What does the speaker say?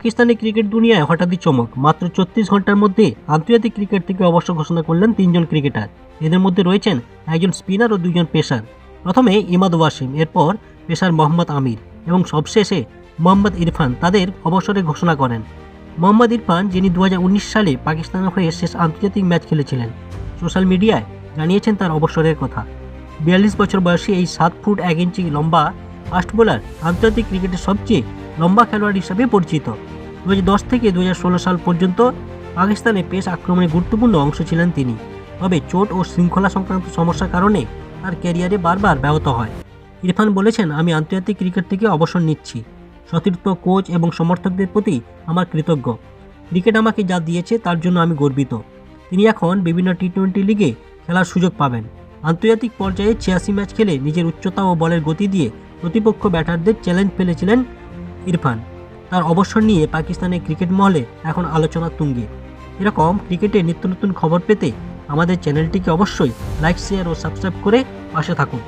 Pakistani cricket দুনিয়ায় হঠাৎই চমক। মাত্র চত্রিশ ঘণ্টার মধ্যে আন্তর্জাতিক ক্রিকেট থেকে অবসর ঘোষণা করলেন তিনজন ক্রিকেটার। এদের মধ্যে রয়েছেন একজন স্পিনার ও দুজন পেশার প্রথমে ইমাদ ওয়াসিম, এরপর পেসার মোহাম্মদ আমির এবং সবশেষে মোহাম্মদ ইরফান তাদের অবসরে ঘোষণা করেন। মোহাম্মদ ইরফান, যিনি দু হাজার উনিশ সালে পাকিস্তানের হয়ে শেষ আন্তর্জাতিক ম্যাচ খেলেছিলেন, সোশ্যাল মিডিয়ায় জানিয়েছেন তার অবসরের কথা। বিয়াল্লিশ বছর বয়সী এই সাত ফুট এক ইঞ্চি লম্বা ফাস্ট বোলার আন্তর্জাতিক ক্রিকেটের সবচেয়ে লম্বা খেলোয়াড় হিসাবে পরিচিত। দু দশ থেকে দু হাজার ষোলো সাল পর্যন্ত পাকিস্তানে পেস আক্রমণে গুরুত্বপূর্ণ অংশ ছিলেন তিনি। তবে চোট ও শৃঙ্খলা সংক্রান্ত সমস্যার কারণে তার ক্যারিয়ারে বারবার ব্যাহত হয়। ইরফান বলেছেন, আমি আন্তর্জাতিক ক্রিকেট থেকে অবসর নিচ্ছি। সতীর্থ, কোচ এবং সমর্থকদের প্রতি আমার কৃতজ্ঞ। ক্রিকেট আমাকে যা দিয়েছে তার জন্য আমি গর্বিত। তিনি এখন বিভিন্ন টি টোয়েন্টি লিগে খেলার সুযোগ পাবেন। আন্তর্জাতিক পর্যায়ে ছিয়াশি ম্যাচ খেলে নিজের উচ্চতা ও বলের গতি দিয়ে প্রতিপক্ষ ব্যাটারদের চ্যালেঞ্জ ফেলেছিলেন ইরফান। তার অবসর নিয়ে পাকিস্তানের ক্রিকেট মহলে এখন আলোচনা তুঙ্গে। এরকম ক্রিকেটে নিত্য নতুন খবর পেতে আমাদের চ্যানেলটিকে অবশ্যই লাইক শেয়ার ও সাবস্ক্রাইব করে পাশে থাকুন।